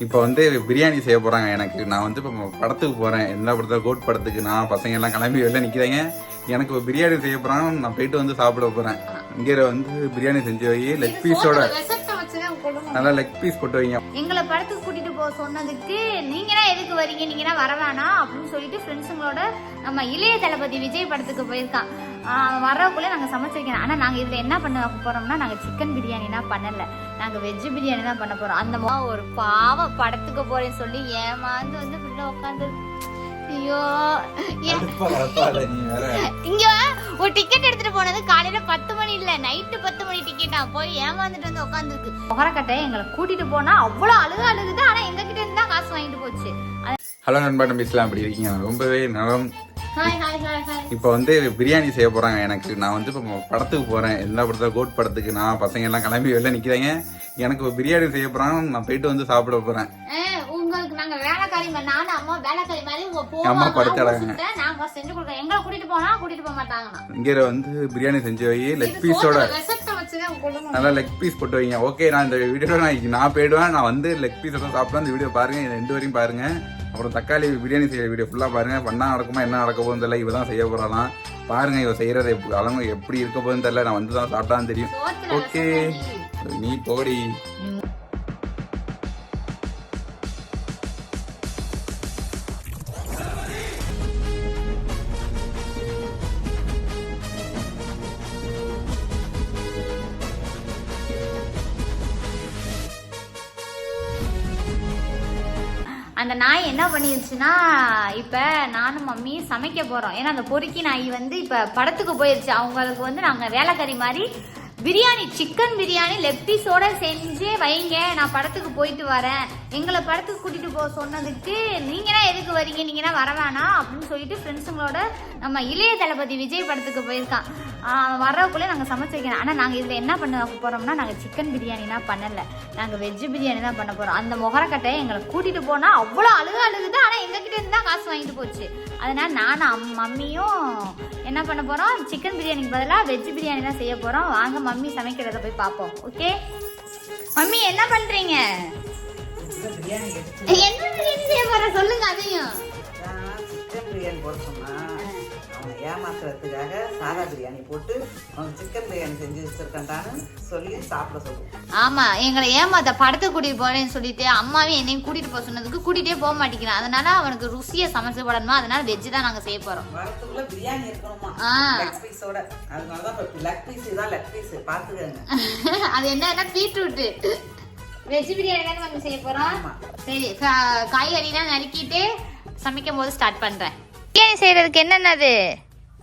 இப்போ வந்து பிரியாணி செய்ய போகிறாங்க எனக்கு நான் வந்து இப்போ படத்துக்கு போகிறேன் என்ன படத்தில் கோட் படத்துக்கு நான் பசங்க எல்லாம் கிளம்பி வெளில நிற்கிறேங்க எனக்கு இப்போ பிரியாணி செய்ய போகிறாங்க நான் போயிட்டு வந்து சாப்பிட போகிறேன் இங்கே வந்து பிரியாணி செஞ்சு வை லெக் பீஸோட நல்லா லெக் பீஸ் போட்டு வைங்க. எங்களை படத்துக்கு கூட்டிட்டு போக சொன்னதுக்கு நீங்களா எதுக்கு வரீங்க? நீங்களா வர வேணாம் அப்படின்னு சொல்லிட்டு ஃப்ரெண்ட்ஸுங்களோட நம்ம இளைய தளபதி விஜய் படத்துக்கு போயிருக்கான். ஆஹ் வர்றதுக்குள்ள நாங்க சமைச்சு வைக்கணும் ஆனா நாங்க இதுல என்ன பண்ண போறோம்னா நாங்க சிக்கன் பிரியாணினா பண்ணல. நாங்க வெஜ் பிரியாணி தான் பண்ண போறோம். அந்த மாதிரி ஒரு பாவ படத்துக்கு போறேன்னு சொல்லி ஏமாந்து வந்து உள்ள உட்காந்து ஐயோ இங்க ஒரு டிக்கெட் எடுத்துட்டு போனது காலையில பத்து மணி இல்ல நைட்டு பத்து மணி டிக்கெட்டா போய் ஏமாந்துட்டு வந்து உட்காந்துருக்கு முகரக்கட்டை எங்களை கூட்டிட்டு போனா அவ்வளவு அழுகு அழுகுது ஆனா எங்க கிட்ட இருந்தா காசு வாங்கிட்டு போச்சு. ஹலோ நண்பா நம்பிஸ்லாம் அப்படி இருக்கீங்க? ரொம்பவே நலம். இப்போ வந்து பிரியாணி செய்ய போறாங்க எனக்கு. நான் வந்து இப்போ படத்துக்கு போறேன். என்ன படத்துல கோட் படத்துக்கு. நான் பசங்க எல்லாம் கிளம்பி வெளில நிக்கிறாங்க. எனக்கு பிரியாணி செய்ய போறாங்க. நான் போயிட்டு வந்து சாப்பிட போறேன். உங்களுக்கு நாங்க வேலைக்காரி மாதிரி நானும் அம்மா வேலைக்காரி மாதிரி உங்க அம்மா போவாங்க படுத்தடங்க. சுத்த, நாங்க செஞ்சு கொடுக்குறோம் எங்களை கூட்டிட்டு போனா கூட்டிட்டு போக மாட்டாங்கண்ணா. இங்கே வந்து பிரியாணி செஞ்சு வை லெக் பீஸோட விஷத்தை வச்சுதான் கொடுங்க நல்லா லெக் பீஸ் போட்டு வைங்க. ஓகே நான் இந்த வீடியோவில் நான் நான் போயிடுவேன். நான் வந்து லெக் பீஸ் தான் சாப்பிடுவேன் இந்த வீடியோ பாருங்க ரெண்டு வரையும் பாருங்க. அப்புறம் தக்காளி பிரியாணி செய்யற வீடியோ ஃபுல்லாக பாருங்க. பண்ணா நடக்குமா என்ன நடக்க போகுதுன்னு தெரியல. இவ தான் செய்ய போறாலாம் பாருங்க இவ செய்யறது எப்படி அளவு எப்படி இருக்க போகுதுன்னு தெரியல. நான் வந்து தான் சாப்பிட்டான்னு தெரியும் சோத்துல ஓகே நீ போடி. அந்த நாய் என்ன பண்ணிருச்சுன்னா இப்போ நானும் மம்மி சமைக்க போகிறோம் ஏன்னா அந்த பொறுக்கி நாய் வந்து இப்போ படத்துக்கு போயிடுச்சு அவங்களுக்கு வந்து நாங்கள் வேலைக்கறி மாதிரி பிரியாணி சிக்கன் பிரியாணி லெக் பீஸோட செஞ்சே வைங்க. நான் படத்துக்கு போயிட்டு வரேன். எங்களை படத்துக்கு கூட்டிகிட்டு போக சொன்னதுக்கு நீங்களா எதுக்கு வரீங்க? நீங்களா வர வேணாம் அப்படின்னு சொல்லிட்டு ஃப்ரெண்ட்ஸுங்களோட நம்ம இளைய தளபதி விஜய் படத்துக்கு போயிருக்கான். ஆஹ் வர்றதுக்குள்ளே நாங்கள் சமைச்சு வைக்கணும். ஆனால் நாங்கள் இதில் என்ன பண்ண போகிறோம்னா நாங்கள் சிக்கன் பிரியாணிலாம் பண்ணல. நாங்கள் வெஜ் பிரியாணி தான் பண்ண போகிறோம் அந்த முகரக்கட்டை எங்களை கூட்டிகிட்டு போனால் அவ்வளோ அழுகு அழுகுது. ஆனால் எங்ககிட்ட இருந்து தான் காசு வாங்கிட்டு போச்சு. அதனால் நானும் மம்மியும் என்ன பண்ண போகிறோம் சிக்கன் பிரியாணிக்கு பதிலாக வெஜ் பிரியாணி தான் செய்ய போகிறோம் வாங்க மம்மி சமைக்கிறத போய் பார்ப்போம். ஓகே மம்மி என்ன பண்ணுறீங்க என்ன பிரியாணி செய்ய போகிற சொல்லுங்க அதையும். சிக்கன் பிரியாணி போட ஏமாத்துறதுக்காக சாதா பிரியாணி போட்டு அவன் சிக்கன் பிரியாணி செஞ்சு வச்சிருக்கேன்டான்னு சொல்லி சாப்பிட சொல்லுவோம் ஆமா எங்களை ஏமாத்த படத்துக்கு கூட்டிட்டு போறேன்னு சொல்லிட்டு அம்மாவையும் என்னையும் கூட்டிட்டு போக சொன்னதுக்கு கூட்டிட்டே போக மாட்டேங்கிறான். அதனால அவனுக்கு ருசியை சமைச்சு போடணுமா? அதனால வெஜ் தான் நாங்க செய்ய போறோம். வரத்துக்குள்ள பிரியாணி இருக்கணுமா. லெக் பீஸோட அதனாலதான் இப்போ லெக் பீஸ் தான் லெக் பீஸ் பாத்துக்கங்க. அது என்னன்னா பீட்ரூட் வெஜ் பிரியாணி தானே நம்ம செய்ய போறோம். ஆமா. சரி கா- காய்கறிலாம் நறுக்கிட்டு சமைக்கும் போது ஸ்டார்ட் பண்றேன். பிரியாணி செய்யறதுக்கு என்னென்னது?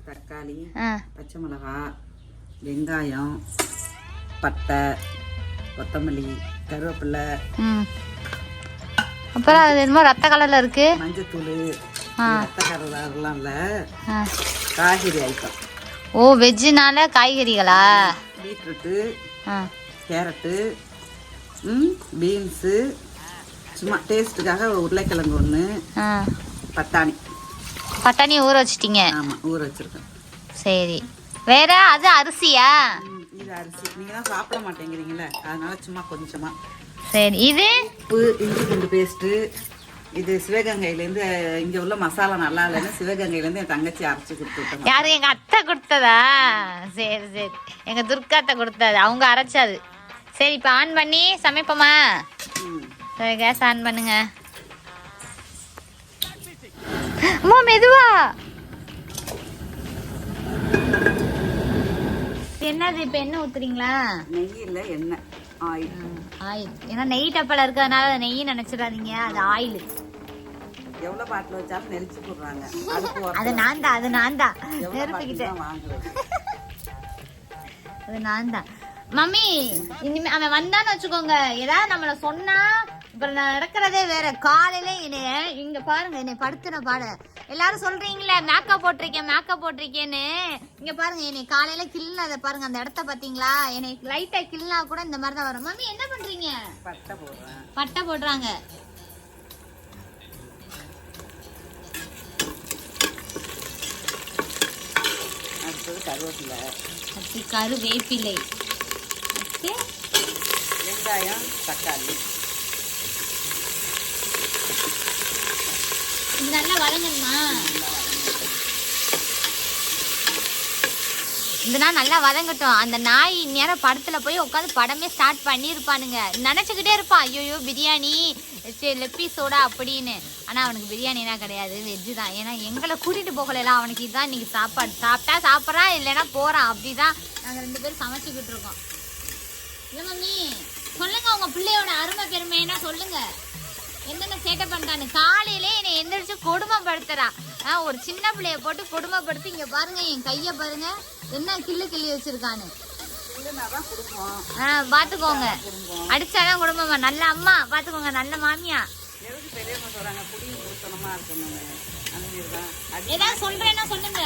தக்காளி பச்சை மிளகாய் வெங்காயம் பட்டை கொத்தமல்லி கருவேப்பிலை அப்புறம் அது என்னமோ ரத்த கலர்ல இருக்கு. மஞ்சத்தூள் ஆ. ரத்தக்கரெல்லாம் இல்லை. காய்கறி ஐட்டம். ஓ வெஜ்ஜுனால காய்கறிகளா? Beetroot carrot beans. சும்மா டேஸ்ட்டுக்காக உருளைக்கிழங்கு ஒன்று பட்டாணி. பட்டாணி ஊற வச்சிட்டீங்க. ஆமாம் ஊற வச்சுருக்கேன். சரி. வேற அது அரிசியா? இது அரிசி. நீங்கள் தான் சாப்பிட மாட்டேங்கிறீங்களே அதனால சும்மா கொஞ்சமாக சரி இது? உப்பு இஞ்சி பூண்டு பேஸ்ட்டு இது சிவகங்கையிலேருந்து இங்கே உள்ள மசாலா நல்லா இல்லைன்னு சிவகங்கையிலேருந்து என் தங்கச்சி அரைச்சி கொடுத்துட்டோம் யாரு? எங்க அத்தை கொடுத்ததா? சரி சரி. எங்க துர்கா அத்தை கொடுத்தது. அவங்க அரைச்சது. சரி இப்போ ஆன் பண்ணி சமைப்போமா? சரி கேஸ் ஆன் பண்ணுங்க. அம்மா மெதுவா. என்னது இப்போ என்ன ஊத்துறீங்களா? நெய் இல்லை எண்ணெய். ஆயில். ஆயில். ஏன்னா நெய் டப்பால இருக்கிறதுனால நெய் நினைச்சிடாதீங்க. அது ஆயில். எவ்வளோ பாட்டில் வச்சாலும் நெரிச்சு போடுறாங்க. அது நான் தான் அது நான் தான். நெருப்பிக்கிட்டேன் அது நான் தான். மம்மி இனிமே அவன் வந்தான்னு வச்சுக்கோங்க. ஏதாவது நம்மள சொன்னா இப்ப நடக்கிறதே வேற. காலையில என்னைய இங்க பாருங்க என்னை படுத்துன பாட. எல்லாரும் சொல்றீங்களே மேக்கப் போட்டிருக்கேன் மேக்கப் போட்டிருக்கேன்னு. இங்க பாருங்க என்னை காலையில கிள்னதை பாருங்க அந்த இடத்த பாத்தீங்களா என்னை லைட்டா கிள்னா கூட இந்த மாதிரி தான் வரும். மம்மி என்ன பண்றீங்க? பட்டை போடுறாங்க. கருவேப்பிலை. கருவேப்பிலை. வெங்காயம் தக்காளி. நல்லா வதங்கணுமா? இந்த நாள் நல்லா வதங்கட்டும். அந்த நாய் நேரம் படத்துல போய் உட்காந்து படமே ஸ்டார்ட் பண்ணியிருப்பானுங்க நினச்சிக்கிட்டே இருப்பான். ஐயோயோ பிரியாணி லெப்பி சோடா அப்படின்னு. ஆனால் அவனுக்கு பிரியாணினா கிடையாது. வெஜ்ஜு தான். ஏன்னா எங்களை கூட்டிகிட்டு போகலாம் அவனுக்கு இதுதான் நீங்கள் சாப்பாடு. சாப்பிட்டா சாப்பிட்றான் இல்லைன்னா போகிறான் அப்படி தான் நாங்கள் ரெண்டு பேரும் சமைச்சிக்கிட்டு இருக்கோம். இல்லை மம்மி சொல்லுங்கள் உங்கள் பிள்ளையோட அருமை பெருமைன்னா சொல்லுங்கள் என்னென்ன சேட்டை பண்ணிட்டான்னு காலையிலே என்னை எந்திரிச்சு கொடுமைப்படுத்துறா ஆ ஒரு சின்ன பிள்ளைய போட்டு கொடுமைப்படுத்தி இங்க பாருங்க என் கைய பாருங்க என்ன கிள்ளு கிள்ளி வச்சிருக்கான்னு. கொடுப்போம் ஆ பாத்துக்கோங்க. அடிச்சாதான் குடும்பமா நல்ல அம்மா பாத்துக்கோங்க நல்ல மாமியா. ஏதாவது சொல்றேன்னா சொல்லுங்க.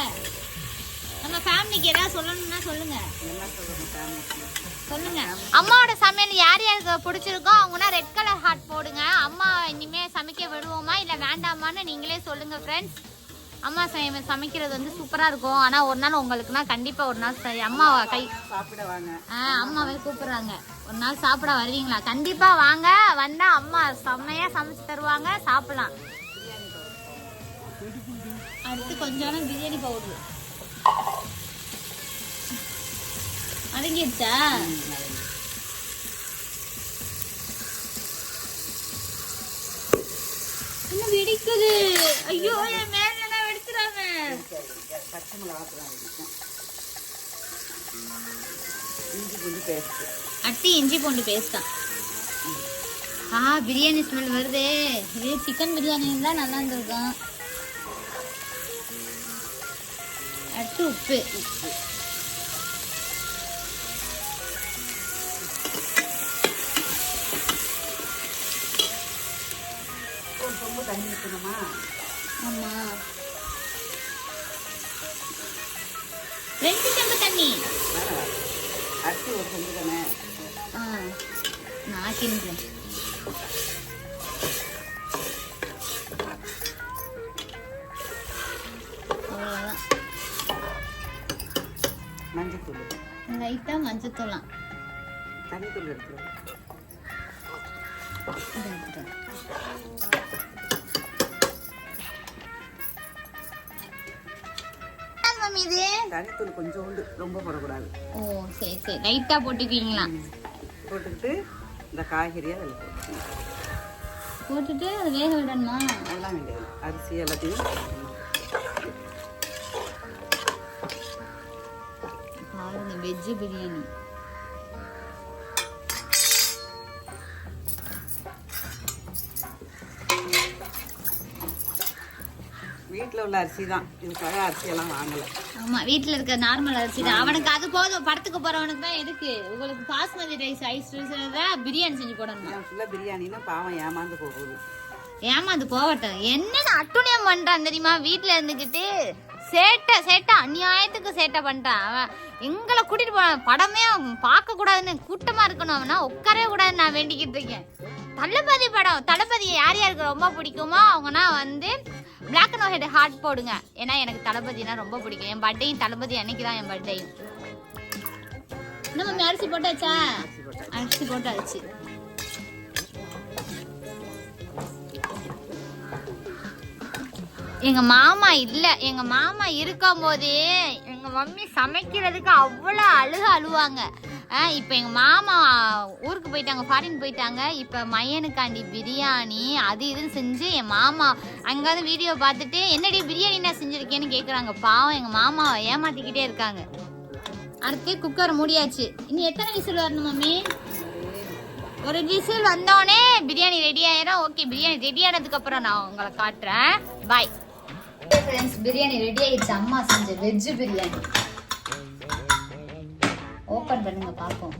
நம்ம ஃபேமிலிக்கு ஏதாவது சொல்லணும்னா சொல்லுங்க. சொல்லுங்க. அம்மாவோட சமையல் யார் யாருக்கு பிடிச்சிருக்கோ அவங்கன்னா ரெட் கலர் ஹார்ட் போடுங்க. அம்மா இனிமே சமைக்க விடுவோமா இல்லை வேண்டாமான்னு நீங்களே சொல்லுங்க ஃப்ரெண்ட்ஸ் அம்மா சமை- சமைக்கிறது வந்து சூப்பராக இருக்கும். ஆனால் ஒரு நாள் உங்களுக்குனா கண்டிப்பாக ஒரு நாள் அம்மா கை சாப்பிட வாங்க ஆ அம்மாவை கூப்பிடுறாங்க. ஒரு நாள் சாப்பிட வருவீங்களா? கண்டிப்பாக வாங்க. வந்தால் அம்மா செம்மையாக சமைச்சு தருவாங்க. சாப்பிடலாம். அடுத்து கொஞ்சோண்டு பிரியாணி பவுடர். அடங்கிடுச்சா என்ன வெடிக்குது? ஐயோ என் மேல வெடிச்சிடாம. பச்சை மிளகா இஞ்சி அட்டி இஞ்சி பூண்டு பேஸ்டா ஆ பிரியாணி ஸ்மெல் வருதே. இதே சிக்கன் பிரியாணி இருந்தால் நல்லா இருந்திருக்கும் அடுத்து உப்பு உப்பு. தண்ணி ஊற்றணுமா ஆமா. ரெண்டு செம்பு தண்ணி. அரிசி ஒரு சொம்பு தானே? ஆ நான் கிண்டுறேன் அவ்வளோதான் மஞ்சத்தூள். லைட்டாக மஞ்சத்தூளாம் தண்ணித்தூள் எடுத்துருவோம். இதை மம்மி இது? தண்ணித்தூள் கொஞ்சோண்டு ரொம்ப போடக்கூடாது. ஓ சரி சரி. லைட்டாக போட்டுக்குவீங்களா? போட்டுக்கிட்டு இந்த காய்கறியை அதில் போட்டு போட்டுட்டு அது வேக விடணுமா? அதெல்லாம் வேண்டியது அரிசி எல்லாத்தையும். பாருங்க வெஜ் பிரியாணி. வீட்டில் உள்ள அரிசி தான். இதுக்காக அரிசியெல்லாம் வாங்கலை. ஆமா வீட்ல இருக்க நார்மல் அரிசி தான். அவனுக்கு அது போதும். படத்துக்கு போறவனுக்கு தான் எதுக்கு? உங்களுக்கு பாஸ்மதி ரைஸ் ஐஸ் பிரியாணி செஞ்சு போடணுமா? ஃபுல்லாக பிரியாணின்னா பாவம் ஏமாந்து போகுது. ஏமாந்து போகட்டும். என்னென்ன அட்டுணியம் பண்றான் தெரியுமா? வீட்ல இருந்துக்கிட்டு சேட்டை சேட்டை அநியாயத்துக்கு சேட்டை பண்ணிட்டான் அவன் எங்களை கூட்டிட்டு போன படமே பார்க்க கூடாதுன்னு கூட்டமா இருக்கணும். அவனா உட்காரவே கூடாதுன்னு நான் வேண்டிக்கிட்டு இருக்கேன். தளபதி படம் தளபதியை யார் யாருக்கு ரொம்ப பிடிக்குமோ அவங்கன்னா வந்து பிளாக் அண்ட் ஒயிட் ஹார்ட் போடுங்க. ஏன்னா எனக்கு தளபதினா ரொம்ப பிடிக்கும். என் பர்த்டேயும் தளபதி அன்னைக்கு தான் என் பர்த்டேயும் மம்மி அரிசி போட்டாச்சா? அரிசி போட்டாச்சு. எங்க மாமா இல்ல. எங்க மாமா இருக்கும் போதே எங்க மம்மி சமைக்கிறதுக்கு அவ்வளோ அழுக அழுவாங்க. இப்போ எங்கள் மாமா ஊருக்கு போயிட்டாங்க ஃபாரின் போயிட்டாங்க. இப்போ மையனுக்காண்டி பிரியாணி அது இதுன்னு செஞ்சு என் மாமா அங்கேருந்து வீடியோ பார்த்துட்டு என்னடி பிரியாணி நான் செஞ்சுருக்கேன்னு கேட்குறாங்க பாவம் எங்கள் மாமாவை ஏமாத்திக்கிட்டே இருக்காங்க. அடுத்து குக்கர் மூடியாச்சு. இனி எத்தனை விசில் வரணும் மம்மி? ஒரு விசில் வந்தோடனே பிரியாணி ரெடி ஆயிரும். ஓகே பிரியாணி ரெடி ஆனதுக்கு அப்புறம் நான் உங்களை காட்டுறேன். பாய் ஃப்ரெண்ட்ஸ் பிரியாணி ரெடி ஆயிடுச்சு. அம்மா செஞ்ச வெஜ் பிரியாணி. ஓபன் பண்ணுங்க பாப்போம்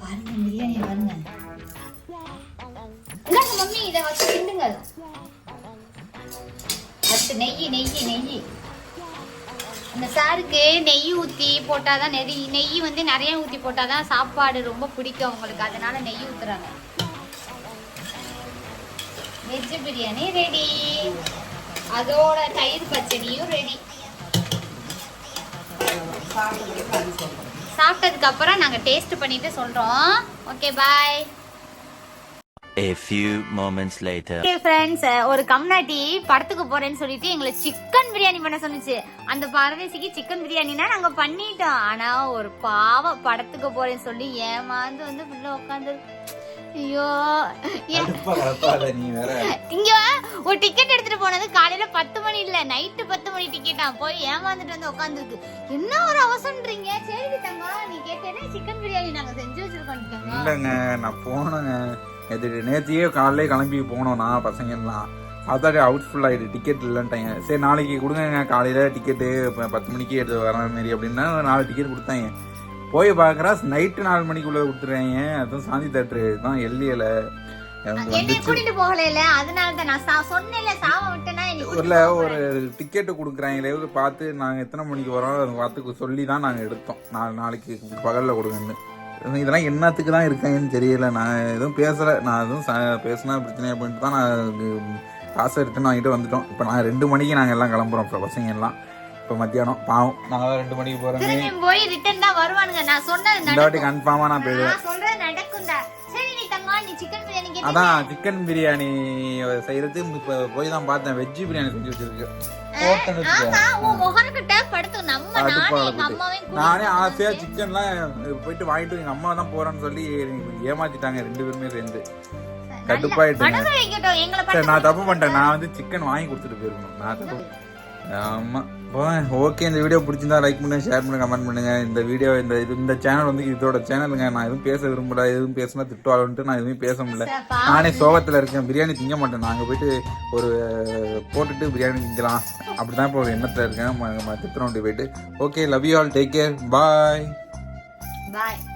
பாருங்க பிரியாணி பாருங்க இந்தாங்க மம்மி இதை வச்சு கிண்டுங்க. அடுத்து நெய் நெய் நெய். இந்த சாருக்கு நெய் ஊற்றி போட்டால் தான் நெய் நெய் வந்து நிறைய ஊற்றி போட்டால் தான் சாப்பாடு ரொம்ப பிடிக்கும் அவங்களுக்கு. அதனால நெய் ஊற்றுறாங்க வெஜ் பிரியாணி ரெடி அதோட தயிர் பச்சடியும் ரெடி சாப்பிட்டதுக்கு அப்புறம் நாங்கள் டேஸ்ட் பண்ணிட்டு சொல்கிறோம் okay bye A few moments later. Okay friends ஒரு கம்னாட்டி படத்துக்கு போறேன்னு சொல்லிட்டு எங்களை சிக்கன் பிரியாணி பண்ண சொன்னுச்சு. அந்த பரதேசிக்கு சிக்கன் பிரியாணினா நாங்க பண்ணிட்டோம். ஆனா ஒரு பாவம் படத்துக்கு போறேன்னு சொல்லி ஏமாந்து வந்து உள்ள உட்காந்து ஐயோ இங்க ஒரு டிக்கெட் எடுத்துட்டு போனது காலையில பத்து மணி இல்ல நைட்டு பத்து மணி டிக்கெட்டா போய் ஏமாந்துட்டு வந்து உட்காந்துருக்கு என்ன ஒரு அவசரன்றீங்க? சரி தங்கம் நீ கேட்டேன்னா சிக்கன் பிரியாணி நாங்க செஞ்சு வச்சிருக்கோம் இல்லைங்க நான் போனேங்க. நேற்று நேற்றையே காலையிலே கிளம்பி போனோம் நான் பசங்கெல்லாம். அதாடி அவுட்ஃபுல் ஆகிடுது டிக்கெட் இல்லைன்ட்டாங்க. சரி நாளைக்கு கொடுங்க காலையில் டிக்கெட்டு பத்து மணிக்கு எடுத்து வர மாரி அப்படின்னா நாலு டிக்கெட் கொடுத்தாங்க போய் பார்க்குறா நைட்டு நாலு மணிக்குள்ளே கொடுத்துருவாங்க அதுவும் சாந்தி தேட்டரு தான் எல்லியில். கூட்டிட்டு போகல அதனால தான் நான் சொன்னேன்ல சாவ. ஒரு டிக்கெட்டு கொடுக்குறாங்களே பார்த்து நாங்கள் எத்தனை மணிக்கு வரோம் அதை பார்த்து சொல்லி தான் நாங்கள் எடுத்தோம். நாலு நாளைக்கு பகலில் கொடுங்கன்னு. இதெல்லாம் என்னத்துக்கு தான் இருக்காங்கன்னு தெரியல. நான் எதுவும் பேசலை. நான் எதுவும் பேசினா பிரச்சனை அப்படின்ட்டு தான் நான் காசை ரிட்டன் வாங்கிட்டு வந்துட்டோம். இப்போ நான் ரெண்டு மணிக்கு நாங்கள் எல்லாம் கிளம்புறோம் இப்போ பசங்க எல்லாம் இப்போ மத்தியானம் பாவம். நாங்கள் ரெண்டு மணிக்கு போகிறோமே போய் ரிட்டர்ன் தான் வருவானுங்க. நான் சொன்னது இந்த வாட்டி கன்ஃபார்மாக நான் போயிடுவேன். நான் சொல்றது நடக்கும்டா. சரி நீ தங்கம் நீ சிக்கன் பிரியாணி கேட்டு அதான் சிக்கன் பிரியாணி செய்யறது இப்போ போய் தான் பார்த்தேன். வெஜ்ஜி பிரியாணி செஞ்சு வச்சிருக்கு. நானே ஆசையா சிக்கன்லாம் போயிட்டு வாங்கிட்டு எங்க அம்மா தான் போறேன்னு சொல்லி ஏமாத்திட்டாங்க ரெண்டு பேருமே சேர்ந்து. படுத்து நான் தப்பு பண்ணிட்டேன். நான் வந்து சிக்கன் வாங்கி கொடுத்துட்டு போயிருக்கணும். நான் தப்பு ஆமா. ஓகே இந்த வீடியோ பிடிச்சிருந்தா லைக் பண்ணுங்க ஷேர் பண்ணுங்க கமெண்ட் பண்ணுங்க. இந்த வீடியோ இந்த இது இந்த சேனல் வந்து இதோட சேனலுங்க நான் எதுவும் பேச விரும்பல எதுவும் பேசினா திட்டுவாளுன்ட்டு நான் எதுவும் பேச முடியல. நானே சோகத்துல இருக்கேன். பிரியாணி திங்க மாட்டேன். நாங்க போயிட்டு ஒரு போட்டுட்டு பிரியாணி திங்கலாம். அப்படிதான் இப்போ ஒரு எண்ணத்துல இருக்கேன். ம- ம- தித்துறோண்டி போயிட்டு. Okay love you all take care bye bye